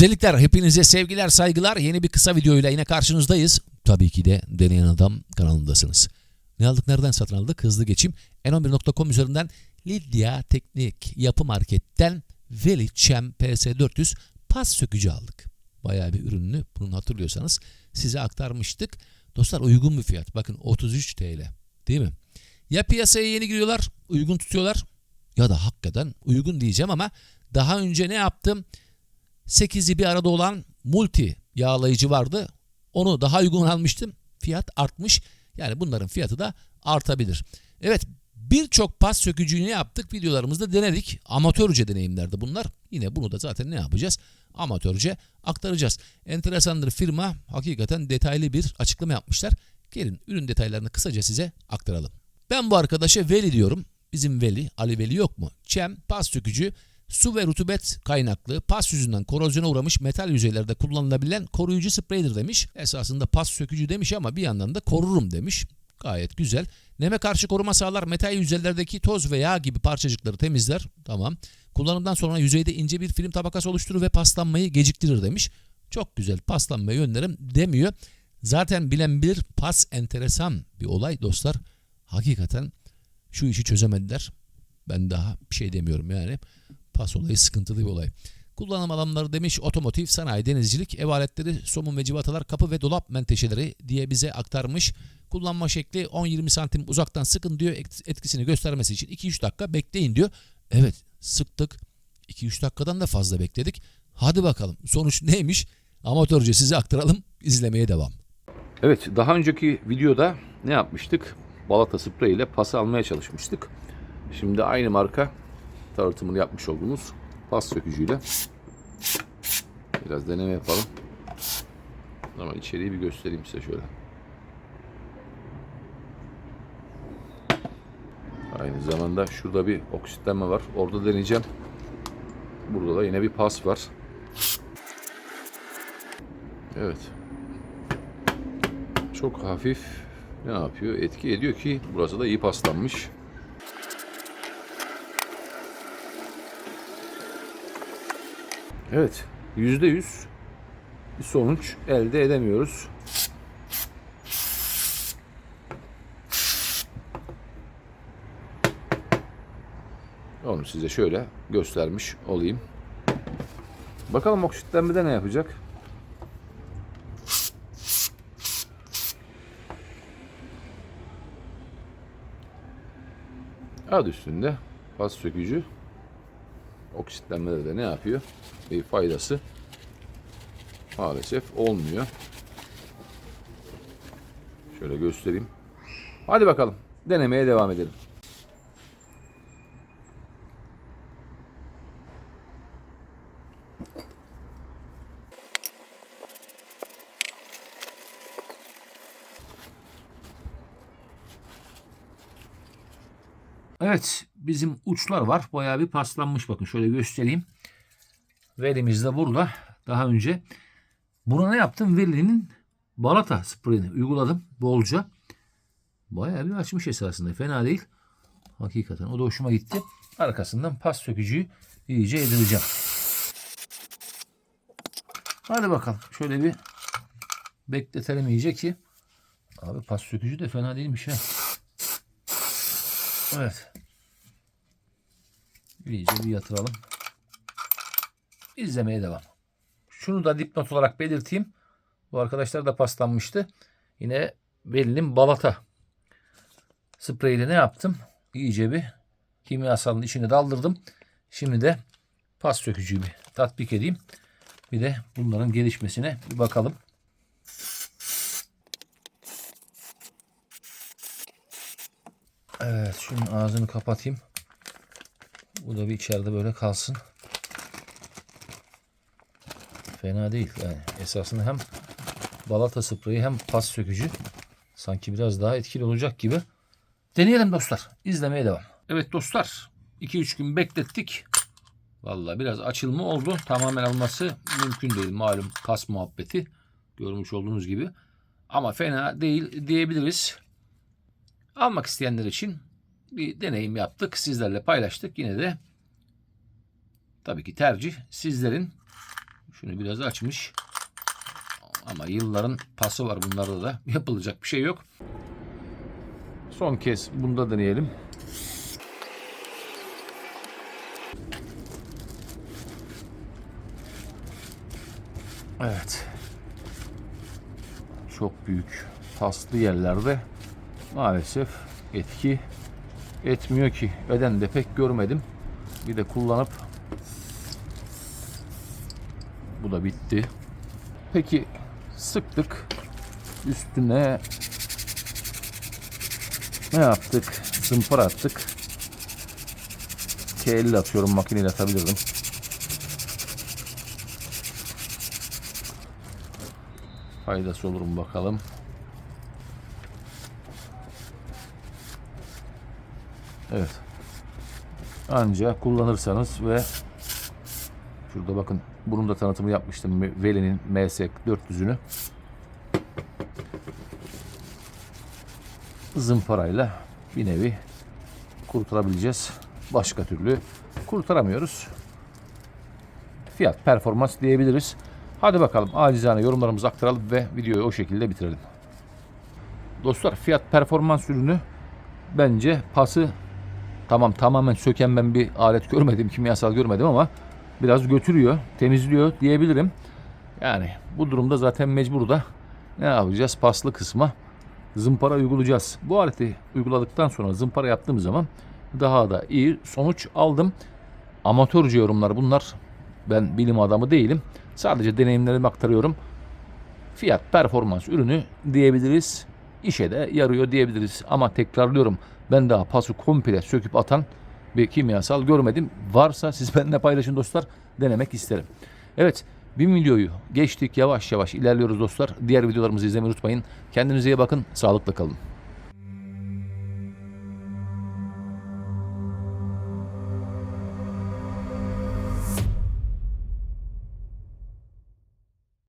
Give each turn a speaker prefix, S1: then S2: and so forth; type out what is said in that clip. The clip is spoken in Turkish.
S1: Güzellikler hepinize sevgiler saygılar yeni bir kısa videoyla yine karşınızdayız. Tabii ki de Deneyen Adam kanalındasınız. Ne aldık nereden satın aldık hızlı geçeyim. N11.com üzerinden Lidya Teknik Yapı Market'ten Veli Chem PS400 pas sökücü aldık. Bayağı bir ürününü bunu hatırlıyorsanız size aktarmıştık. Dostlar uygun bir fiyat bakın 33 TL değil mi? Ya piyasaya yeni giriyorlar uygun tutuyorlar ya da hakikaten uygun diyeceğim ama daha önce ne yaptım? 8'i bir arada olan multi yağlayıcı vardı. Onu daha uygun almıştım. Fiyat artmış. Yani bunların fiyatı da artabilir. Evet birçok pas sökücüyü yaptık? Videolarımızda denedik. Amatörce deneyimlerdi bunlar. Yine bunu da zaten ne yapacağız? Amatörce aktaracağız. Enteresandır firma hakikaten detaylı bir açıklama yapmışlar. Gelin ürün detaylarını kısaca size aktaralım. Ben bu arkadaşa Veli diyorum. Bizim Veli, Ali Veli yok mu? Çem, pas sökücü, su ve rutubet kaynaklı pas yüzünden korozyona uğramış metal yüzeylerde kullanılabilen koruyucu spreydir demiş. Esasında pas sökücü demiş ama bir yandan da korurum demiş. Gayet güzel. Neme karşı koruma sağlar, metal yüzeylerdeki toz ve yağ gibi parçacıkları temizler. Tamam. Kullanımdan sonra yüzeyde ince bir film tabakası oluşturur ve paslanmayı geciktirir demiş. Çok güzel paslanmayı önlerim demiyor. Zaten bilen bilir pas enteresan bir olay dostlar. Hakikaten şu işi çözemediler. Ben daha bir şey demiyorum yani. Pas olayı sıkıntılı bir olay. Kullanım alanları demiş otomotiv, sanayi, denizcilik, ev aletleri, somun ve civatalar, kapı ve dolap menteşeleri diye bize aktarmış. Kullanma şekli 10-20 santim uzaktan sıkın diyor etkisini göstermesi için 2-3 dakika bekleyin diyor. Evet sıktık 2-3 dakikadan da fazla bekledik. Hadi bakalım sonuç neymiş? Amatörce size aktaralım izlemeye devam.
S2: Evet daha önceki videoda ne yapmıştık? Balata sprey ile pas almaya çalışmıştık. Şimdi aynı marka tanıtımını yapmış olduğumuz pas sökücüyle biraz deneme yapalım. Ama içeriği bir göstereyim size şöyle. Aynı zamanda şurada bir oksitlenme var. Orada deneyeceğim. Burada da yine bir pas var. Evet. Çok hafif ne yapıyor? Etki ediyor ki burası da iyi paslanmış. Evet. Yüzde yüz bir sonuç elde edemiyoruz. Onu size şöyle göstermiş olayım. Bakalım oksitlenmede ne yapacak? Adı üstünde pas sökücü oksitlenmede de ne yapıyor? Bir faydası maalesef olmuyor. Şöyle göstereyim. Hadi bakalım denemeye devam edelim.
S1: Evet bizim uçlar var. Bayağı bir paslanmış bakın şöyle göstereyim. Velimiz de burada. Daha önce buna ne yaptım? Velinin balata spreyini uyguladım bolca. Bayağı bir açmış esasında. Fena değil. Hakikaten o da hoşuma gitti. Arkasından pas sökücüyü iyice yedireceğim. Hadi bakalım. Şöyle bir bekletelim iyice ki. Abi pas sökücü de fena değilmiş ha. Evet. İyice bir yatıralım. İzlemeye devam. Şunu da dipnot olarak belirteyim. Bu arkadaşlar da paslanmıştı. Yine Veli'nin balata spreyiyle ne yaptım? İyice bir kimyasalın içine daldırdım. Şimdi de pas sökücüyü bir tatbik edeyim. Bir de bunların gelişmesine bir bakalım. Evet şunun ağzını kapatayım. Bu da bir içeride böyle kalsın. Fena değil yani. Esasında hem balata spreyi hem pas sökücü sanki biraz daha etkili olacak gibi. Deneyelim dostlar. İzlemeye devam. Evet dostlar 2-3 gün beklettik. Vallahi biraz açılma oldu. Tamamen alması mümkün değil. Malum kas muhabbeti. Görmüş olduğunuz gibi. Ama fena değil diyebiliriz. Almak isteyenler için bir deneyim yaptık. Sizlerle paylaştık. Yine de tabii ki tercih sizlerin.
S2: Şunu biraz açmış. Ama yılların pası var bunlarda da. Yapılacak bir şey yok. Son kez bunda deneyelim. Evet. Çok büyük paslı yerlerde maalesef etki etmiyor ki. Eden de pek görmedim. Bir de kullanıp bu da bitti. Peki sıktık. Üstüne ne yaptık? Zımpara attık. K50 atıyorum makineyle atabilirdim. Faydası olur mu bakalım. Evet. Ancak kullanırsanız ve şurada bakın bunun da tanıtımı yapmıştım. Veli'nin MS 400'ünü zımparayla bir nevi kurtarabileceğiz. Başka türlü kurtaramıyoruz. Fiyat performans diyebiliriz. Hadi bakalım acizane yorumlarımızı aktaralım ve videoyu o şekilde bitirelim. Dostlar fiyat performans ürünü bence pası tamam tamamen söken ben bir alet görmedim, kimyasal görmedim ama biraz götürüyor, temizliyor diyebilirim. Yani bu durumda zaten mecbur da ne yapacağız? Paslı kısma zımpara uygulayacağız. Bu aleti uyguladıktan sonra zımpara yaptığım zaman daha da iyi sonuç aldım. Amatörce yorumlar bunlar. Ben bilim adamı değilim. Sadece deneyimlerimi aktarıyorum. Fiyat performans ürünü diyebiliriz. İşe de yarıyor diyebiliriz. Ama tekrarlıyorum ben daha pası komple söküp atan bir kimyasal görmedim. Varsa siz benimle paylaşın dostlar. Denemek isterim. Evet bin videoyu geçtik yavaş yavaş ilerliyoruz dostlar. Diğer videolarımızı izlemeyi unutmayın. Kendinize iyi bakın. Sağlıkla kalın.